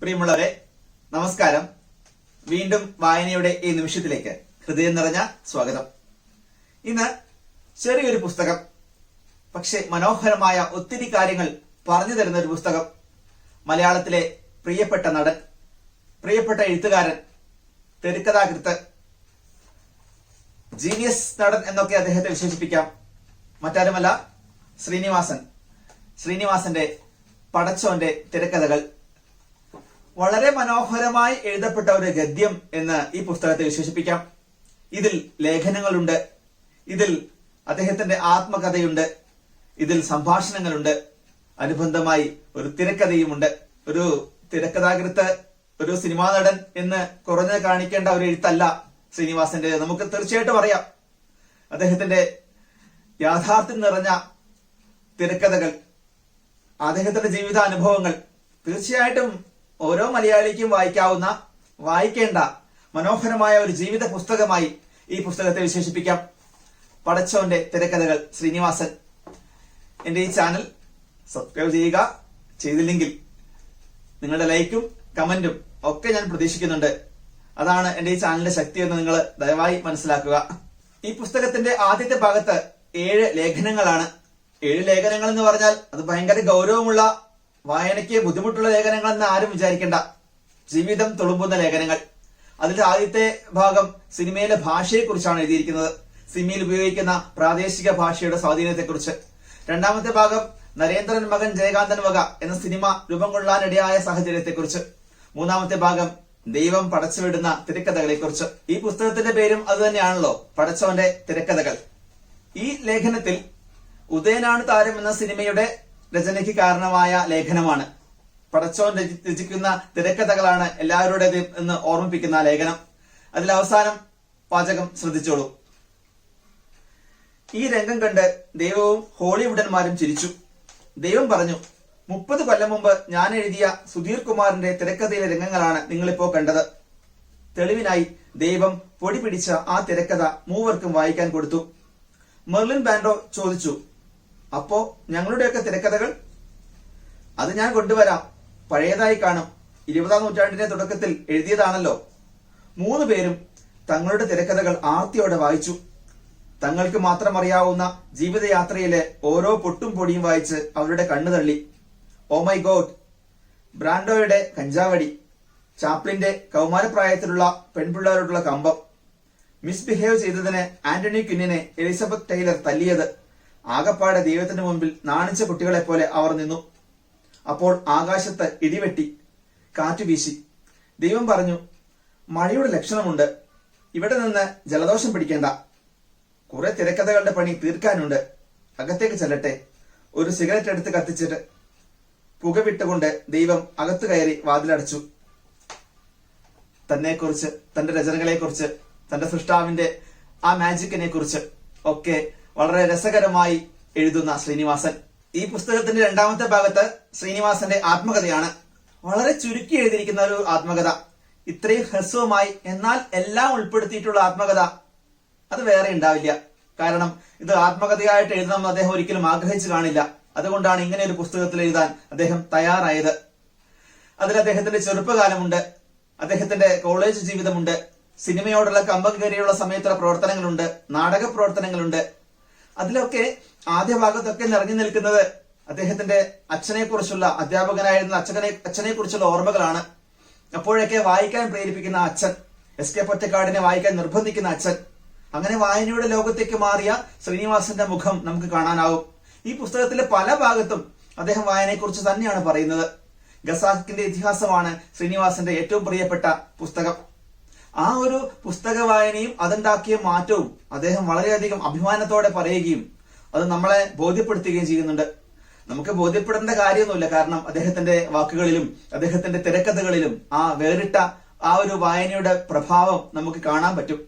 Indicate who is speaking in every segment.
Speaker 1: പ്രിയമുള്ളവരെ നമസ്കാരം. വീണ്ടും വായനയുടെ ഈ നിമിഷത്തിലേക്ക് ഹൃദയം നിറഞ്ഞ സ്വാഗതം. ഇന്ന് ചെറിയൊരു പുസ്തകം പക്ഷെ മനോഹരമായ ഒത്തിരി കാര്യങ്ങൾ പറഞ്ഞു തരുന്ന ഒരു പുസ്തകം. മലയാളത്തിലെ പ്രിയപ്പെട്ട നടൻ പ്രിയപ്പെട്ട എഴുത്തുകാരൻ തെരുക്കഥാകൃത്ത് ജീനിയസ് നടൻ എന്നൊക്കെ അദ്ദേഹത്തെ വിശേഷിപ്പിക്കാം. മറ്റാരുമല്ല ശ്രീനിവാസൻ. ശ്രീനിവാസന്റെ പടച്ചോന്റെ തിരക്കഥകൾ വളരെ മനോഹരമായി എഴുതപ്പെട്ട ഒരു ഗദ്യം എന്ന് ഈ പുസ്തകത്തെ വിശേഷിപ്പിക്കാം. ഇതിൽ ലേഖനങ്ങളുണ്ട്. ഇതിൽ അദ്ദേഹത്തിന്റെ ആത്മകഥയുണ്ട്. ഇതിൽ സംഭാഷണങ്ങളുണ്ട്. അനുബന്ധമായി ഒരു തിരക്കഥയുമുണ്ട്. ഒരു തിരക്കഥാകൃത്ത് ഒരു സിനിമാ നടൻ എന്ന് കുറഞ്ഞത് കാണിക്കേണ്ട ഒരു എഴുത്തല്ല ശ്രീനിവാസന്റെ നമുക്ക് തീർച്ചയായിട്ടും അറിയാം. അദ്ദേഹത്തിന്റെ യാഥാർത്ഥ്യം നിറഞ്ഞ തിരക്കഥകൾ അദ്ദേഹത്തിന്റെ ജീവിതാനുഭവങ്ങൾ തീർച്ചയായിട്ടും ഓരോ മലയാളിക്കും വായിക്കാവുന്ന വായിക്കേണ്ട മനോഹരമായ ഒരു ജീവിത പുസ്തകമായി ഈ പുസ്തകത്തെ വിശേഷിപ്പിക്കാം. പടച്ചോന്റെ തിരക്കഥകൾ ശ്രീനിവാസൻ. എന്റെ ഈ ചാനൽ സബ്സ്ക്രൈബ് ചെയ്യുക. ചെയ്തില്ലെങ്കിൽ നിങ്ങളുടെ ലൈക്കും കമന്റും ഒക്കെ ഞാൻ പ്രതീക്ഷിക്കുന്നുണ്ട്. അതാണ് എന്റെ ഈ ചാനലിന്റെ ശക്തി എന്ന് നിങ്ങൾ ദയവായി മനസ്സിലാക്കുക. ഈ പുസ്തകത്തിന്റെ ആദ്യത്തെ ഭാഗത്ത് ഏഴ് ലേഖനങ്ങളാണ്. ഏഴ് ലേഖനങ്ങൾ എന്ന് പറഞ്ഞാൽ അത് ഭയങ്കര ഗൗരവമുള്ള വായനയ്ക്ക് ബുദ്ധിമുട്ടുള്ള ലേഖനങ്ങൾ എന്ന് ആരും വിചാരിക്കേണ്ട. ജീവിതം തുളുമ്പുന്ന ലേഖനങ്ങൾ. അതിന്റെ ആദ്യത്തെ ഭാഗം സിനിമയിലെ ഭാഷയെക്കുറിച്ചാണ് എഴുതിയിരിക്കുന്നത്. സിനിമയിൽ ഉപയോഗിക്കുന്ന പ്രാദേശിക ഭാഷയുടെ സ്വാധീനത്തെക്കുറിച്ച്. രണ്ടാമത്തെ ഭാഗം നരേന്ദ്രൻ മകൻ ജയകാന്തൻ വക എന്ന സിനിമ രൂപം കൊള്ളാനിടയായ സാഹചര്യത്തെക്കുറിച്ച്. മൂന്നാമത്തെ ഭാഗം ദൈവം പടച്ചുവിടുന്ന തിരക്കഥകളെക്കുറിച്ച്. ഈ പുസ്തകത്തിന്റെ പേരും അതുതന്നെയാണല്ലോ പടച്ചവന്റെ തിരക്കഥകൾ. ഈ ലേഖനത്തിൽ ഉദയനാണ് താരം എന്ന സിനിമയുടെ രചനയ്ക്ക് കാരണമായ ലേഖനമാണ്. പടച്ചോൻ രചി- രചിക്കുന്ന തിരക്കഥകളാണ് എല്ലാവരുടേതും എന്ന് ഓർമ്മിപ്പിക്കുന്ന ലേഖനം. അതിൽ അവസാനം പാചകം ശ്രദ്ധിച്ചോളൂ. ഈ രംഗം കണ്ട് ദൈവവും ഹോളിവുഡന്മാരും ചിരിച്ചു. ദൈവം പറഞ്ഞു മുപ്പത് കൊല്ലം മുമ്പ് ഞാൻ എഴുതിയ സുധീർ കുമാറിന്റെ തിരക്കഥയിലെ രംഗങ്ങളാണ് നിങ്ങളിപ്പോ കണ്ടത്. തെളിവിനായി ദൈവം പൊടി പിടിച്ച ആ തിരക്കഥ മൂവർക്കും വായിക്കാൻ കൊടുത്തു. മെർലിൻ ബാൻഡോ ചോദിച്ചു അപ്പോ ഞങ്ങളുടെയൊക്കെ തിരക്കഥകൾ അത് ഞാൻ കൊണ്ടുവരാം. പഴയതായി കാണും. ഇരുപതാം നൂറ്റാണ്ടിന്റെ തുടക്കത്തിൽ എഴുതിയതാണല്ലോ. മൂന്ന് പേരും തങ്ങളുടെ തിരക്കഥകൾ ആർത്തിയോടെ വായിച്ചു. തങ്ങൾക്ക് മാത്രം അറിയാവുന്ന ജീവിതയാത്രയിലെ ഓരോ പൊട്ടും പൊടിയും വായിച്ച് അവരുടെ കണ്ണു തള്ളി. Oh my god. ബ്രാൻഡോയുടെ കഞ്ചാവടി. ചാപ്ലിന്റെ കൗമാരപ്രായത്തിലുള്ള പെൺപിള്ളേരോടുള്ള കമ്പം. മിസ്ബിഹേവ് ചെയ്തതിന് ആന്റണി ക്വിന്നിനെ എലിസബത്ത് ടൈലർ തല്ലിയത്. ആകപ്പാടെ ദൈവത്തിന്റെ മുമ്പിൽ നാണിച്ച കുട്ടികളെ പോലെ അവർ നിന്നു. അപ്പോൾ ആകാശത്ത് ഇടിവെട്ടി കാറ്റു വീശി. ദൈവം പറഞ്ഞു മഴയുടെ ലക്ഷണമുണ്ട്. ഇവിടെ നിന്ന് ജലദോഷം പിടിക്കേണ്ട. കുറെ തിരക്കഥകളുടെ പണി തീർക്കാനുണ്ട്. അകത്തേക്ക് ചെല്ലട്ടെ. ഒരു സിഗരറ്റ് എടുത്ത് കത്തിച്ചിട്ട് പുകവിട്ടുകൊണ്ട് ദൈവം അകത്തു കയറി വാതിലടച്ചു. തന്നെക്കുറിച്ച് തന്റെ രചനകളെക്കുറിച്ച് തന്റെ സൃഷ്ടാവിന്റെ ആ മാജിക്കിനെ കുറിച്ച് ഒക്കെ വളരെ രസകരമായി എഴുതുന്ന ശ്രീനിവാസൻ. ഈ പുസ്തകത്തിന്റെ രണ്ടാമത്തെ ഭാഗത്ത് ശ്രീനിവാസന്റെ ആത്മകഥയാണ്. വളരെ ചുരുക്കി എഴുതിയിരിക്കുന്ന ഒരു ആത്മകഥ. ഇത്രയും ഹ്രസ്വമായി എന്നാൽ എല്ലാം ഉൾപ്പെടുത്തിയിട്ടുള്ള ആത്മകഥ. അത് വേറെ ഉണ്ടാവില്ല. കാരണം ഇത് ആത്മകഥയായിട്ട് എഴുതണം അദ്ദേഹം ഒരിക്കലും ആഗ്രഹിച്ചു കാണില്ല. അതുകൊണ്ടാണ് ഇങ്ങനെ ഒരു പുസ്തകത്തിൽ എഴുതാൻ അദ്ദേഹം തയ്യാറായത്. അതിൽ അദ്ദേഹത്തിന്റെ ചെറുപ്പകാലമുണ്ട്. അദ്ദേഹത്തിന്റെ കോളേജ് ജീവിതമുണ്ട്. സിനിമയോടുള്ള കമ്പം കയറിയുള്ള സമയത്തുള്ള പ്രവർത്തനങ്ങളുണ്ട്. നാടക പ്രവർത്തനങ്ങളുണ്ട്. അതിലൊക്കെ ആദ്യ ഭാഗത്തൊക്കെ നിറഞ്ഞു നിൽക്കുന്നത് അദ്ദേഹത്തിന്റെ അച്ഛനെ കുറിച്ചുള്ള അധ്യാപകനായിരുന്ന അച്ഛനെ അച്ഛനെ കുറിച്ചുള്ള ഓർമ്മകളാണ്. അപ്പോഴൊക്കെ വായിക്കാൻ പ്രേരിപ്പിക്കുന്ന അച്ഛൻ എസ് കെ പൊറ്റക്കാടിനെ വായിക്കാൻ നിർബന്ധിക്കുന്ന അച്ഛൻ. അങ്ങനെ വായനയുടെ ലോകത്തേക്ക് മാറിയ ശ്രീനിവാസന്റെ മുഖം നമുക്ക് കാണാനാവും. ഈ പുസ്തകത്തിലെ പല ഭാഗത്തും അദ്ദേഹം വായനയെക്കുറിച്ച് തന്നെയാണ് പറയുന്നത്. ഗസാഖിന്റെ ഇതിഹാസമാണ് ശ്രീനിവാസന്റെ ഏറ്റവും പ്രിയപ്പെട്ട പുസ്തകം. ആ ഒരു പുസ്തക വായനയും അതുണ്ടാക്കിയ മാറ്റവും അദ്ദേഹം വളരെയധികം അഭിമാനത്തോടെ പറയുകയും അത് നമ്മളെ ബോധ്യപ്പെടുത്തുകയും ചെയ്യുന്നുണ്ട്. നമുക്ക് ബോധ്യപ്പെടേണ്ട കാര്യമൊന്നുമില്ല. കാരണം അദ്ദേഹത്തിന്റെ വാക്കുകളിലും അദ്ദേഹത്തിന്റെ തിരക്കഥകളിലും ആ വേറിട്ട ആ ഒരു വായനയുടെ പ്രഭാവം നമുക്ക് കാണാൻ പറ്റും.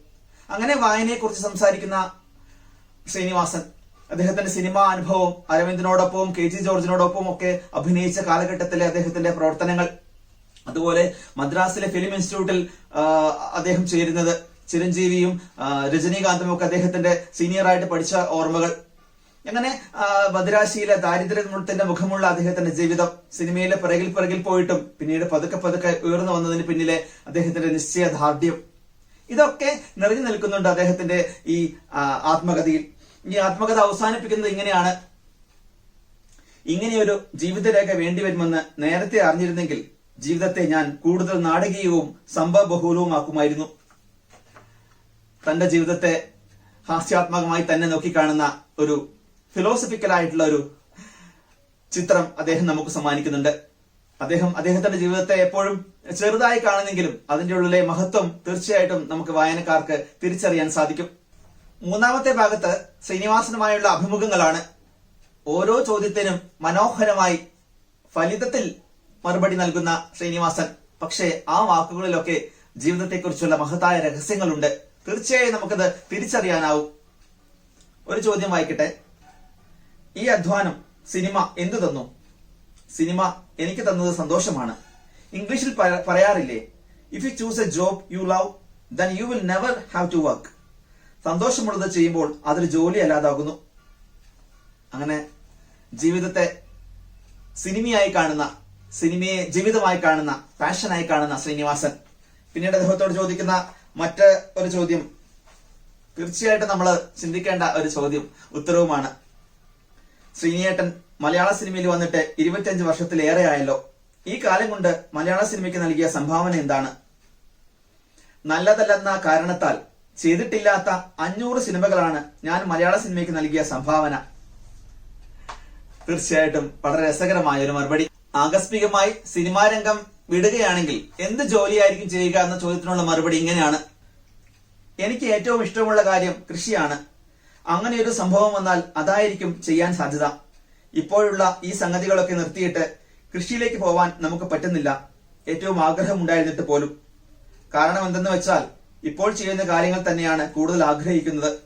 Speaker 1: അങ്ങനെ വായനയെക്കുറിച്ച് സംസാരിക്കുന്ന ശ്രീനിവാസൻ അദ്ദേഹത്തിന്റെ സിനിമാ അനുഭവം അരവിന്ദിനോടൊപ്പവും കെ ജി ജോർജിനോടൊപ്പവും ഒക്കെ അഭിനയിച്ച കാലഘട്ടത്തിലെ അദ്ദേഹത്തിന്റെ പ്രവർത്തനങ്ങൾ അതുപോലെ മദ്രാസിലെ ഫിലിം ഇൻസ്റ്റിറ്റ്യൂട്ടിൽ അദ്ദേഹം ചേരുന്നത് ചിരഞ്ജീവിയും രജനീകാന്തും ഒക്കെ അദ്ദേഹത്തിന്റെ സീനിയറായിട്ട് പഠിച്ച ഓർമ്മകൾ. അങ്ങനെ മദ്രാശിയിലെ ദാരിദ്ര്യത്തിന്റെ മുഖമുള്ള അദ്ദേഹത്തിന്റെ ജീവിതം സിനിമയിലെ പിറകിൽ പിറകിൽ പോയിട്ടും പിന്നീട് പതുക്കെ പതുക്കെ ഉയർന്നു വന്നതിന് പിന്നിലെ അദ്ദേഹത്തിന്റെ നിശ്ചയദാർഢ്യം ഇതൊക്കെ നിറഞ്ഞു നിൽക്കുന്നുണ്ട് അദ്ദേഹത്തിന്റെ ഈ ആത്മകഥയിൽ. ഈ ആത്മകഥ അവസാനിപ്പിക്കുന്നത് ഇങ്ങനെയാണ്. ഇങ്ങനെയൊരു ജീവിതരേഖ വേണ്ടിവരുമെന്ന് നേരത്തെ അറിഞ്ഞിരുന്നെങ്കിൽ ജീവിതത്തെ ഞാൻ കൂടുതൽ നാടകീയവും സംഭവബഹുലവുമാക്കുമായിരുന്നു. തന്റെ ജീവിതത്തെ ഹാസ്യാത്മകമായി തന്നെ നോക്കിക്കാണുന്ന ഒരു ഫിലോസഫിക്കൽ ആയിട്ടുള്ള ഒരു ചിത്രം അദ്ദേഹം നമുക്ക് സമ്മാനിക്കുന്നുണ്ട്. അദ്ദേഹം അദ്ദേഹത്തിന്റെ ജീവിതത്തെ എപ്പോഴും ചെറുതായി കാണുന്നെങ്കിലും അതിന്റെ ഉള്ളിലെ മഹത്വം തീർച്ചയായിട്ടും നമുക്ക് വായനക്കാർക്ക് തിരിച്ചറിയാൻ സാധിക്കും. മൂന്നാമത്തെ ഭാഗത്ത് ശ്രീനിവാസനുമായുള്ള അഭിമുഖങ്ങളാണ്. ഓരോ ചോദ്യത്തിനും മനോഹരമായി ഫലിതത്തിൽ മറുപടി നൽകുന്ന ശ്രീനിവാസൻ. പക്ഷേ ആ വാക്കുകളിലൊക്കെ ജീവിതത്തെക്കുറിച്ചുള്ള മഹത്തായ രഹസ്യങ്ങളുണ്ട്. തീർച്ചയായും നമുക്കത് തിരിച്ചറിയാനാവും. ഒരു ചോദ്യം വായിക്കട്ടെ. ഈ അധ്വാനം സിനിമ എന്തു തന്നു? സിനിമ എനിക്ക് തന്നത് സന്തോഷമാണ്. ഇംഗ്ലീഷിൽ പറയാറില്ലേ if you choose a job you love then you will never have to work സന്തോഷമുള്ളത് ചെയ്യുമ്പോൾ അതൊരു ജോലി അല്ലാതാകുന്നു അങ്ങനെ ജീവിതത്തെ സിനിമയായി കാണുന്ന സിനിമയെ ജീവിതമായി കാണുന്ന പാഷനായി കാണുന്ന ശ്രീനിവാസൻ. പിന്നീട് അദ്ദേഹത്തോട് ചോദിക്കുന്ന മറ്റ് ഒരു ചോദ്യം. തീർച്ചയായിട്ടും നമ്മൾ ചിന്തിക്കേണ്ട ഒരു ചോദ്യം ഉത്തരവുമാണ്. ശ്രീനിയേട്ടൻ മലയാള സിനിമയിൽ വന്നിട്ട് ഇരുപത്തിയഞ്ച് വർഷത്തിലേറെ ആയല്ലോ ഈ കാലം കൊണ്ട് മലയാള സിനിമയ്ക്ക് നൽകിയ സംഭാവന എന്താണ്? നല്ലതല്ലെന്ന കാരണത്താൽ ചെയ്തിട്ടില്ലാത്ത അഞ്ഞൂറ് സിനിമകളാണ് ഞാൻ മലയാള സിനിമയ്ക്ക് നൽകിയ സംഭാവന. തീർച്ചയായിട്ടും വളരെ രസകരമായ ഒരു മറുപടി. ആകസ്മികമായി സിനിമാ രംഗം വിടുകയാണെങ്കിൽ എന്ത് ജോലിയായിരിക്കും ചെയ്യുക എന്ന ചോദ്യത്തിനുള്ള മറുപടി ഇങ്ങനെയാണ്. എനിക്ക് ഏറ്റവും ഇഷ്ടമുള്ള കാര്യം കൃഷിയാണ്. അങ്ങനെ ഒരു സംഭവം വന്നാൽ അതായിരിക്കും ചെയ്യാൻ സാധ്യത. ഇപ്പോഴുള്ള ഈ സംഗതികളൊക്കെ നിർത്തിയിട്ട് കൃഷിയിലേക്ക് പോവാൻ നമുക്ക് പറ്റുന്നില്ല. ഏറ്റവും ആഗ്രഹമുണ്ടായിരുന്നിട്ട് പോലും. കാരണം എന്തെന്ന് വെച്ചാൽ ഇപ്പോൾ ചെയ്യുന്ന കാര്യങ്ങൾ തന്നെയാണ് കൂടുതൽ ആഗ്രഹിക്കുന്നത്.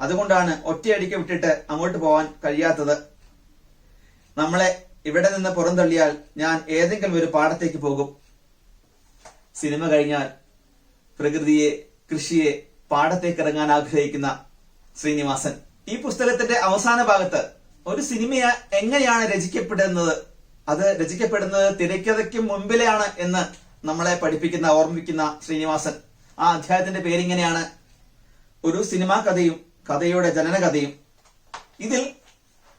Speaker 1: അതുകൊണ്ടാണ് ഒറ്റയടിക്ക് വിട്ടിട്ട് അങ്ങോട്ട് പോവാൻ കഴിയാത്തത്. നമ്മളെ ഇവിടെ നിന്ന് പുറന്തള്ളിയാൽ ഞാൻ ഏതെങ്കിലും ഒരു പാടത്തേക്ക് പോകും. സിനിമ കഴിഞ്ഞാൽ പ്രകൃതിയെ കൃഷിയെ പാടത്തേക്ക് ഇറങ്ങാൻ ആഗ്രഹിക്കുന്ന ശ്രീനിവാസൻ. ഈ പുസ്തകത്തിന്റെ അവസാന ഭാഗത്ത് ഒരു സിനിമ എങ്ങനെയാണ് രചിക്കപ്പെടുന്നത്? അത് രചിക്കപ്പെടുന്നത് തിരക്കഥയ്ക്ക് മുമ്പിലെയാണ് എന്ന് നമ്മളെ പഠിപ്പിക്കുന്ന ഓർമ്മിപ്പിക്കുന്ന ശ്രീനിവാസൻ. ആ അധ്യായത്തിന്റെ പേരിങ്ങനെയാണ്? ഒരു സിനിമാ കഥയും കഥയുടെ ജനനകഥയും. ഇതിൽ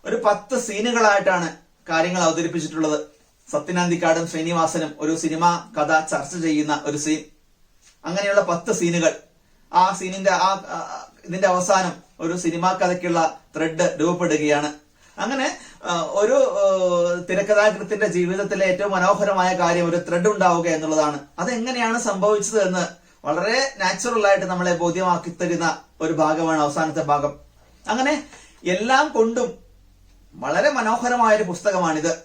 Speaker 1: ഒരു പത്ത് സീനുകളായിട്ടാണ് കാര്യങ്ങൾ അവതരിപ്പിച്ചിട്ടുള്ളത്. സത്യനാന്തിക്കാടും ശ്രീനിവാസനും ഒരു സിനിമ കഥ ചർച്ച ചെയ്യുന്ന ഒരു സീൻ അങ്ങനെയുള്ള പത്ത് സീനുകൾ. ആ സീനിന്റെ ആ ഇതിന്റെ അവസാനം ഒരു സിനിമാ കഥയ്ക്കുള്ള ത്രെഡ് രൂപപ്പെടുകയാണ്. അങ്ങനെ ഒരു തിരക്കഥാകൃത്തിന്റെ ജീവിതത്തിലെ ഏറ്റവും മനോഹരമായ കാര്യം ഒരു ത്രെഡ് ഉണ്ടാവുക എന്നുള്ളതാണ്. അതെങ്ങനെയാണ് സംഭവിച്ചത് എന്ന് വളരെ നാച്ചുറൽ ആയിട്ട് നമ്മളെ ബോധ്യമാക്കി തരുന്ന ഒരു ഭാഗമാണ് അവസാനത്തെ ഭാഗം. അങ്ങനെ എല്ലാം കൊണ്ടും വളരെ മനോഹരമായ ഒരു പുസ്തകമാണിത്.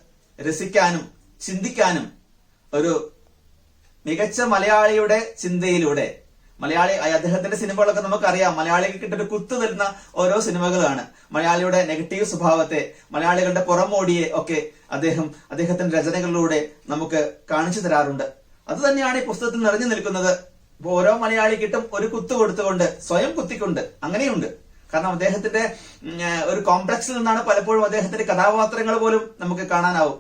Speaker 1: രസിക്കാനും ചിന്തിക്കാനും ഒരു മികച്ച മലയാളിയുടെ ചിന്തയിലൂടെ. മലയാളി അദ്ദേഹത്തിന്റെ സിനിമകളൊക്കെ നമുക്കറിയാം. മലയാളിക്ക് കിട്ടൊരു കുത്തു തരുന്ന ഓരോ സിനിമകളാണ്. മലയാളിയുടെ നെഗറ്റീവ് സ്വഭാവത്തെ മലയാളികളുടെ പുറമോടിയെ ഒക്കെ അദ്ദേഹം അദ്ദേഹത്തിന്റെ രചനകളിലൂടെ നമുക്ക് കാണിച്ചു തരാറുണ്ട്. അത് തന്നെയാണ് ഈ പുസ്തകത്തിൽ നിറഞ്ഞു നിൽക്കുന്നത്. ഓരോ മലയാളിക്കിട്ടും ഒരു കുത്തു കൊടുത്തുകൊണ്ട് സ്വയം കുത്തിക്കൊണ്ട് അങ്ങനെയുണ്ട്. കാരണം അദ്ദേഹത്തിന്റെ ഒരു കോംപ്ലക്സിൽ നിന്നാണ് പലപ്പോഴും അദ്ദേഹത്തിന്റെ കഥാപാത്രങ്ങൾ പോലും നമുക്ക് കാണാനാവും.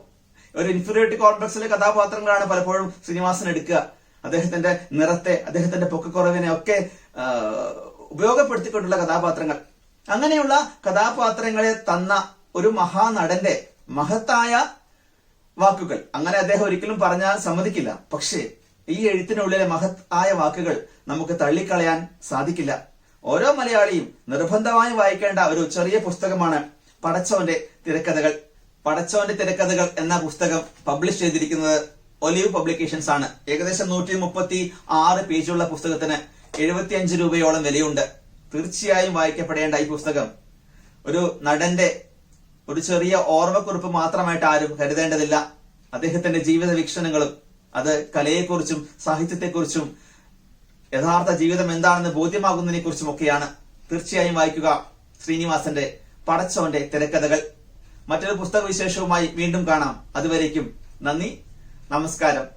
Speaker 1: ഒരു ഇൻഫീരിയോറിറ്റി കോംപ്ലക്സിലെ കഥാപാത്രങ്ങളാണ് പലപ്പോഴും ശ്രീനിവാസൻ എടുക്കുക. അദ്ദേഹത്തിന്റെ നിറത്തെ അദ്ദേഹത്തിന്റെ പൊക്കക്കുറവിനെ ഒക്കെ ഉപയോഗപ്പെടുത്തിക്കൊണ്ടുള്ള കഥാപാത്രങ്ങൾ. അങ്ങനെയുള്ള കഥാപാത്രങ്ങളെ തന്ന ഒരു മഹാനടന്റെ മഹത്തായ വാക്കുകൾ. അങ്ങനെ അദ്ദേഹം ഒരിക്കലും പറഞ്ഞാൽ സമ്മതിക്കില്ല. പക്ഷേ ഈ എഴുത്തിനുള്ളിലെ മഹത്തായ വാക്കുകൾ നമുക്ക് തള്ളിക്കളയാൻ സാധിക്കില്ല. ഓരോ മലയാളിയും നിർബന്ധമായി വായിക്കേണ്ട ഒരു ചെറിയ പുസ്തകമാണ് പടച്ചോന്റെ തിരക്കഥകൾ. പടച്ചോന്റെ തിരക്കഥകൾ എന്ന പുസ്തകം പബ്ലിഷ് ചെയ്തിരിക്കുന്നത് ഒലിവ് പബ്ലിക്കേഷൻസ് ആണ്. ഏകദേശം നൂറ്റി മുപ്പത്തി ആറ് പേജുള്ള പുസ്തകത്തിന് എഴുപത്തിയഞ്ച് രൂപയോളം വിലയുണ്ട്. തീർച്ചയായും വായിക്കപ്പെടേണ്ട ഈ പുസ്തകം. ഒരു നടന്റെ ഒരു ചെറിയ ഓർമ്മക്കുറിപ്പ് മാത്രമായിട്ട് ആരും കരുതേണ്ടതില്ല. അദ്ദേഹത്തിന്റെ ജീവിത വീക്ഷണങ്ങളും അത് കലയെക്കുറിച്ചും സാഹിത്യത്തെക്കുറിച്ചും യഥാർത്ഥ ജീവിതം എന്താണെന്ന് ബോധ്യമാകുന്നതിനെ കുറിച്ചുമൊക്കെയാണ് തീർച്ചയായും വായിക്കുക ശ്രീനിവാസന്റെ പടച്ചവന്റെ തിരക്കഥകൾ. മറ്റൊരു പുസ്തക വിശേഷവുമായി വീണ്ടും കാണാം. അതുവരേക്കും നന്ദി നമസ്കാരം.